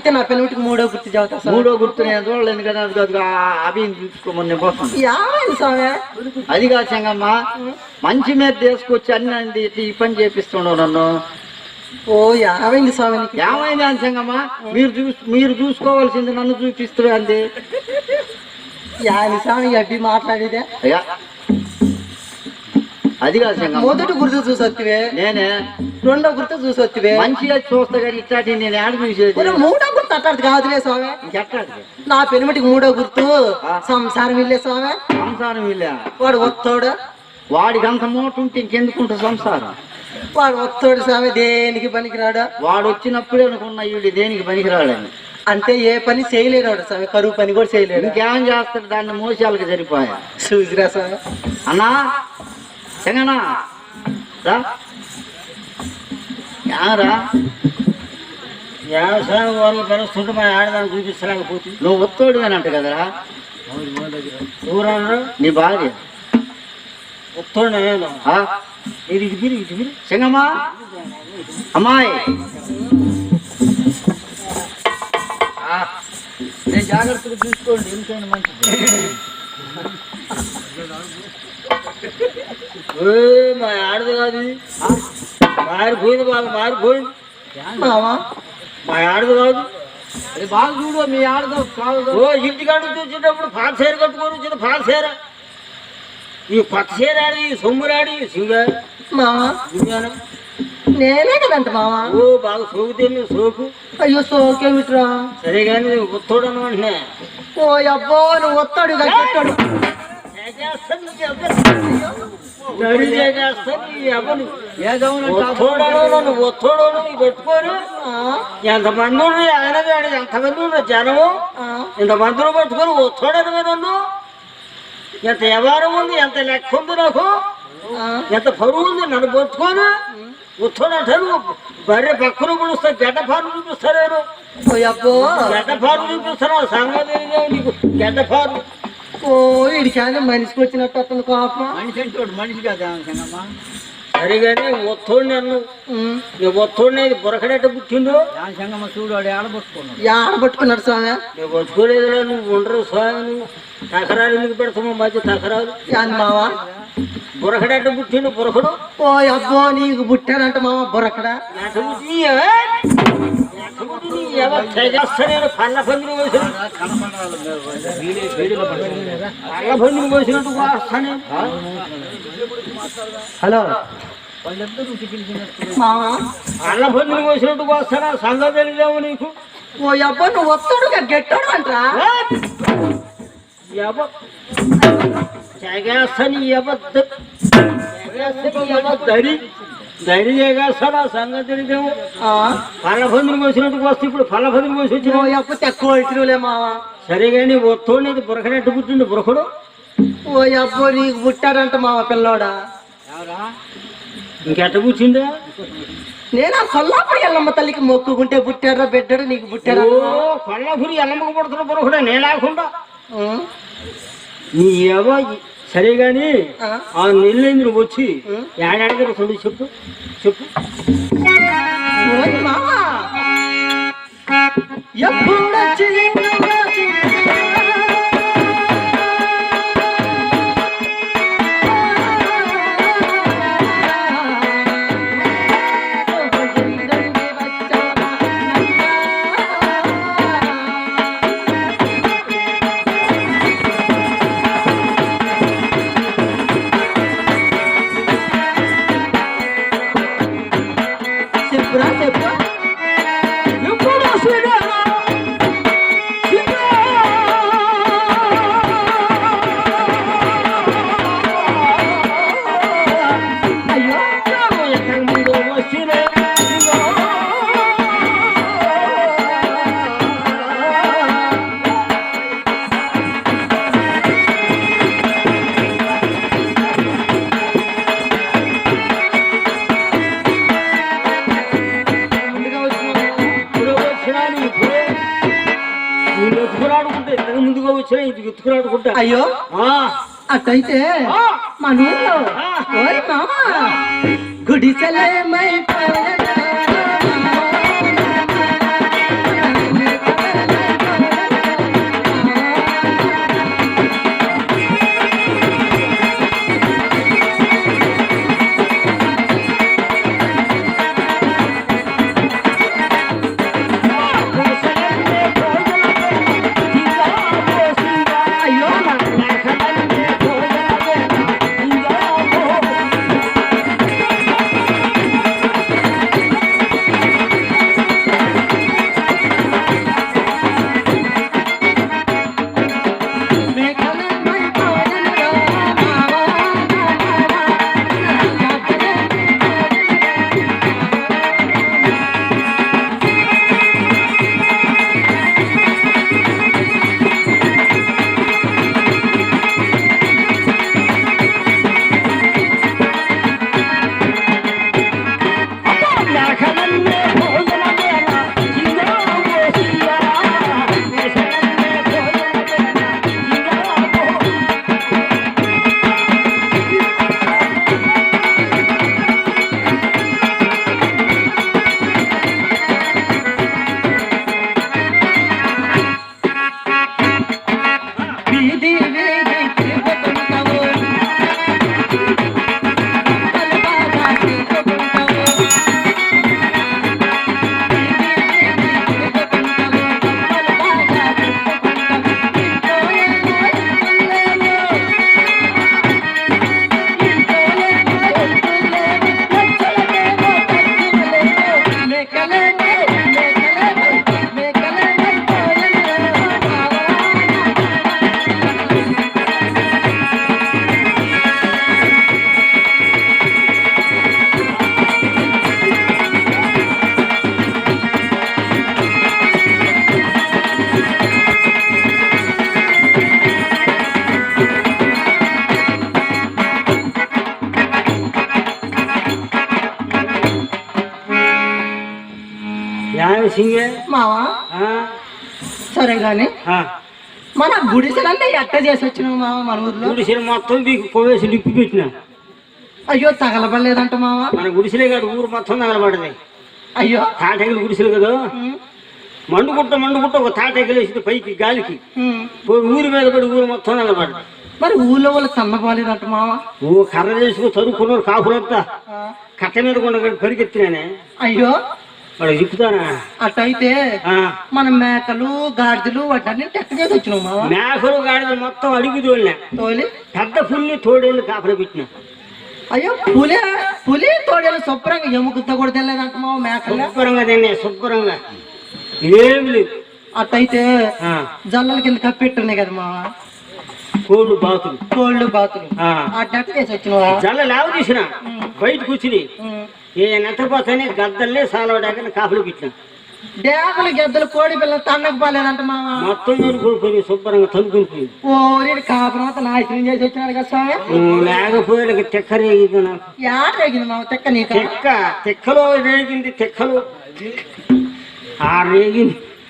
అయితే నా పిల్లటికి మూడో గుర్తు చదువుతా మూడో గుర్తు నేను చూడలేను కదా? అది కాదు అవి చూసుకోమని పోతాను స్వామి? అది కాదు సంగమ్మ మంచి మీద తీసుకొచ్చి అన్ని ఈ పని చేపిస్తుండవు నన్ను. ఓ యామైంది స్వామి? ఏమైంది అని సంగమ్మ మీరు చూ మీరు చూసుకోవాల్సింది నన్ను చూపిస్తూ అంది. యాని స్వామి అబ్బి మాట్లాడేదే. అయ్యా. అది కాదు సంగమ్మ మొదటి గుర్తు చూసి వత్తివే నేనే. రెండో గుర్తు చూసి వత్తివే మంచిగా చూస్తా కానీ ఇట్లాంటి నేను ఏడ చూసేది. మూడో గుర్తు అట్టాడు కాదులే స్వామి. నా పెనుమటికి మూడో గుర్తు. సంసారం ఇల్లే స్వామి. సంసారం వీళ్ళ వాడు ఒత్తోడు. వాడికి అంత మూట ఉంటే ఇంకెందుకుంటా సంసారం? వాడు ఒత్తోడు స్వామి దేనికి పనికిరాడు? వాడు వచ్చినప్పుడే అనుకున్న వీడి దేనికి పనికిరాడని. అంటే ఏ పని చేయలేడు స్వామి. కరువు పని కూడా చేయలేడు. ఇంకేం చేస్తాడు? దాన్ని మోసాలకు సరిపోయా. చూసిరా స్వామి. అన్నా చెంగనా రా. వ్యవసాయం వాళ్ళు కలుస్తుంటే మా ఆడదాన్ని చూపించలేకపోతుంది. నువ్వు ఒత్తోడివేనంట కదరా. ఎవరన్నారు? నీ భార్య. ఉత్తరం నేను? ఇది ఇటు తిరిగి ఇటు తిరిగి చెంగమ్మా? అమ్మాయి. ఆ, నేను జాగ్రత్తగా చూసుకోండి ఎందుకైనా మంచిది. మా ఆడది కాదు. ఇది. మారిపోయింది బాగా మారిపోయింది. మావా? మా ఆడది కాదు అది బాగా చూడు మీ ఆడదో కాదు ఓ ఇంటికాడ నుంచి వచ్చేటప్పుడు పాత చీర కట్టుకొని వచ్చిన పాత చీర ఈ కొత్త చీర ఆడి ఈ సొమ్మురాడి ఈ సింగా మావా. నేనే కదంట మావా? ఓ బాగా సోకుతే నువ్వు సోకు. అయ్యో సోకేమిట్రా? సరే కానీ నువ్వు ఉత్తోడను అంటున్నా ఓ అబ్బో నువ్వు ఒత్తాడు కట్టాడు రెడీ చేసేస్తాను ఈ ఏదవునంటే ఒత్తోడను ఒత్తోడను పెట్టుకోరు ఎంతమంది ఆయన ఎంతమంది ఉన్నారు జనము ఇంతమందిని పట్టుకొని ఒత్తోడను నన్ను ఎంత వ్యవహారం ఉంది ఎంత లెక్క ఉంది నాకు ఎంత పరువు ఉంది నన్ను పట్టుకొని ఉత్తోడంటారు బర్రె పక్కన పిలుస్తా గడ్డ ఓ అబ్బో. గడ్డ పాలు చూపిస్తాను ఆ సంగతి నీకు. గడ్డ పాలు ఓ ఇడికాని మనిషికి వచ్చినట్టు అతను కోపం? మనిషి అంటే మనిషి కదా చెంగమ్మా సరిగానే ఒత్తోడు నన్ను. నీ ఒత్తోడిని బురకడెట్ట పుట్టిండు దాని చెంగమ్మ చూడు వాడు ఆడబట్టుకున్నాడు యాడ పట్టుకున్నాడు స్వామి. నువ్వు పట్టుకోలేదురా నువ్వు ఉండరు స్వామి. నువ్వు తకరాలు ఎందుకు పెడతావు మధ్య తకరాలు యాని మావా? బురకడెట్ట పుట్టిండు బురకడు. ఓ అబ్బో నీకు పుట్టాడంట మామ బొరకడ? హలో. పళ్ళ పందిరి వేసినట్టు వస్తానా సంగతి తెలియదేమో నీకు. ఓ అబ్బో నువ్వు వస్తాడు గెట్టాడు అంటరా. ఎవ తెగేస్తాను ఎవద్ద తెగేస్తాను ఎవద్దరి దరి చేగేస్తాను ఆ సంగతి తెలియదేమో పళ్ళ పందిరికి వచ్చినట్టు వస్తే ఇప్పుడు పళ్ళ పందిరికి వచ్చి ఓ వచ్చిన తక్కువ వచ్చినవులే మావా. సరే కానీ ఒత్తోడి బురకనట్టు పుట్టిండు బురకడు ఓ అబ్బో నీకు పుట్టాడంట మావ పిల్లోడా. ఇంకెట్ట పుట్టిందా నేను ఆ కొల్లాపురి ఎల్లమ్మ తల్లికి మొక్కుకుంటే పుట్టాడా బిడ్డడు నీకు పుట్టాడా? ఓ కొల్లపురి ఎల్లమ్మకు పడుతున్న బురకడే నే లేకుండా ఉం? నీ ఎవ సరే కానీ ఆ? నువ్వు వచ్చి ఏడాడికి చూడు చెప్పు చెప్పు. ఓయ్ ఇంతకు ముందుగా వచ్చినా ఇది ఎత్తుకురాడుకుంటా అయ్యో. అట్టయితే మన ఊళ్ళో గుడిసెలే మై సింగే? మావా? సరే గాని ఆ. మన గుడిసెలన్నీ ఎట్ట చేసి వచ్చినావు మావ మన ఊర్లో? గుడిసెలు మొత్తం మీకు కొవేసి నిప్పి పెట్టిన. అయ్యో తగలబడలేదంట మావా. మన గుడిసెలే కాదు ఊరు మొత్తం తగలబడది అయ్యో. తాటగిలి గుడిసెలు కదా? మండుకుంట మండుకుంట ఒక తాటగిలేసింది పైకి గాలికి. ఊరి మీద పడి ఊరు మొత్తం తగలబడ్డది. మరి ఊళ్ళో వాళ్ళు తన్నపోలేదంట మావా? ఓ కర్ర చేసుకుని చదువుకున్నారు కాపులంతా. ఆ, కట్ట మీద కొండ పరిగెత్తినానే. అయ్యో. అట్టయితే ఆ, మన మేకలు గాడిదలు మావా? మేకలు గాడిద మొత్తం అడిగి తోలినా. తోలి? పెద్ద పుల్లి తోడేళ్ళు కాపలా పెట్టిన. అయ్యో పులి పులి తోడేలు శుభ్రంగా ఎముకతో కూడా తెలియదంట మావ మేకలు? శుభ్రంగా తిన్నాయి శుభ్రంగా. ఏం లేదు. అట్టయితే జల్లల కింద కప్పెట్టున్నాయి కదా మావా? కోళ్ళు బాతులు. కోళ్ళు బాతులు. ఆ, అట్ట చేసి వచ్చినవా? జల్ల లేవ తీసిన. బయట కూర్చుని. నెత్తపోతానే గద్దల్లే సాలవడాక కాపలు పెట్టిన డేగలు గెద్దలు కోడి పిల్లలు తన్నకు పోలేదంట మావా మొత్తం కోరుకొని శుభ్రంగా తనుకుని ఓరి కాపురం నాశనం చేసి వచ్చినాడు కదా స్వామి లేకపోయే తెక్క రేగింది నాకు. యాడ రేగింది మావ తెక్క నీక? తెక్క తెక్కలో రేగింది తెక్కలో. ఆ రేగింది.